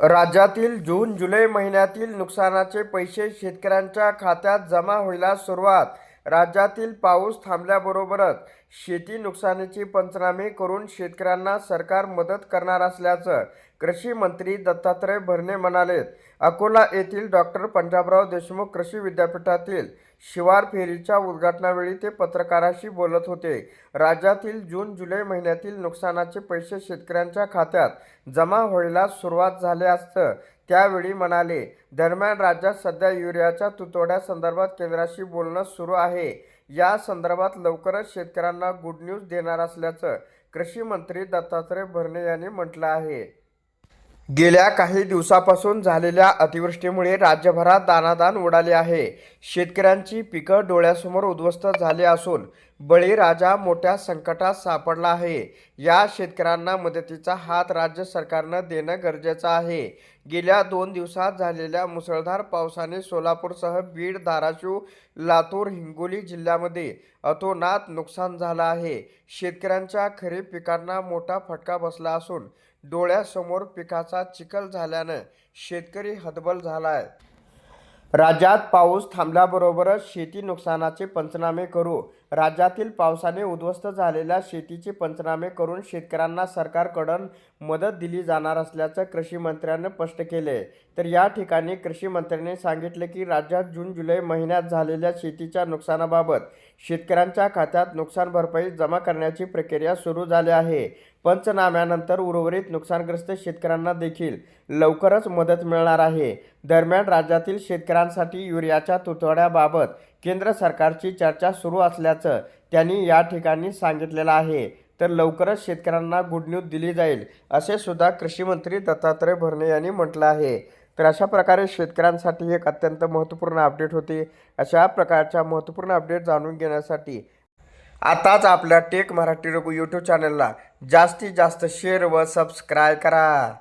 राज्यातील जून जुलै महिन्यातील नुकसानाचे पैसे शेतकऱ्यांच्या खात्यात जमा होईला सुरुवात. राज्यातील पाऊस थांबल्याबरोबरच शेती नुकसानीची पंचनामे करून शेतकऱ्यांना सरकार मदत करणार असल्याचं कृषी मंत्री दत्तात्रय भरणे म्हणालेत. अकोला येथील डॉक्टर पंजाबराव देशमुख कृषी विद्यापीठातील शिवार फेरीच्या उद्घाटनावेळी ते पत्रकाराशी बोलत होते. राज्यातील जून जुलै महिन्यातील नुकसानाचे पैसे शेतकऱ्यांच्या खात्यात जमा व्हायला सुरुवात झाले असतं. त्यावेळी म्हणाले दरम्यान राज्यात सध्या युरियाच्या तुतवड्यासंदर्भात केंद्राशी बोलणं सुरू आहे. या संदर्भात लवकरच शेतकऱ्यांना गुड न्यूज देणार असल्याचं कृषी मंत्री दत्तात्रय भरणे यांनी म्हटलं आहे. गेल्या काही दिवसापासून झालेल्या अतिवृष्टीमुळे राज्यभरात दानादान उडाले आहे. शेतकऱ्यांची पिकं डोळ्यासमोर उद्ध्वस्त झाले असून बळीराजा मोठ्या संकटात सापडला आहे. या शेतकऱ्यांना मदतीचा हात राज्य सरकारनं देणं गरजेचं आहे. गेल्या दोन दिवसात झालेल्या मुसळधार पावसाने सोलापूरसह बीड धाराशिव लातूर हिंगोली जिल्ह्यामध्ये अतोनात नुकसान झालं आहे. शेतकऱ्यांच्या खरीप पिकांना मोठा फटका बसला असून डोळ्यासमोर पिकाचा चिखल झाल्यानं शेतकरी हतबल झाला आहे राज्यात पाऊस थांबल्याबरोबरच शेती नुकसानाचे पंचनामे करू राज्यातील पावसाने उद्ध्वस्त झालेल्या शेतीचे पंचनामे करून शेतकऱ्यांना सरकारकडून मदत दिली जाणार असल्याचं कृषी मंत्र्यानं स्पष्ट केले. तर या ठिकाणी कृषी मंत्र्यांनी सांगितले की राज्यात जून जुलै महिन्यात झालेल्या शेतीच्या नुकसानाबाबत शेतकऱ्यांच्या खात्यात नुकसान भरपाई जमा करण्याची प्रक्रिया सुरू झाली आहे. पंचनाम्यानंतर उर्वरित नुकसानग्रस्त शेतकऱ्यांना देखील लवकरच मदत मिळणार आहे. दरम्यान राज्यातील शेतकऱ्यांसाठी युरियाच्या तुतवड्याबाबत केंद्र सरकारची चर्चा सुरू असल्याचं त्यांनी या ठिकाणी सांगितलेलं आहे. तर लवकरच शेतकऱ्यांना गुड न्यूज दिली जाईल असे सुद्धा कृषीमंत्री दत्तात्रय भरणे यांनी म्हटलं आहे. तर अशा प्रकारे शेतकऱ्यांसाठी एक अत्यंत महत्त्वपूर्ण अपडेट होती. अशा प्रकारच्या महत्त्वपूर्ण अपडेट जाणून घेण्यासाठी आताच आपल्या टेक मराठी रघु यूट्यूब चॅनलला जास्तीत जास्त शेअर व सबस्क्राईब करा.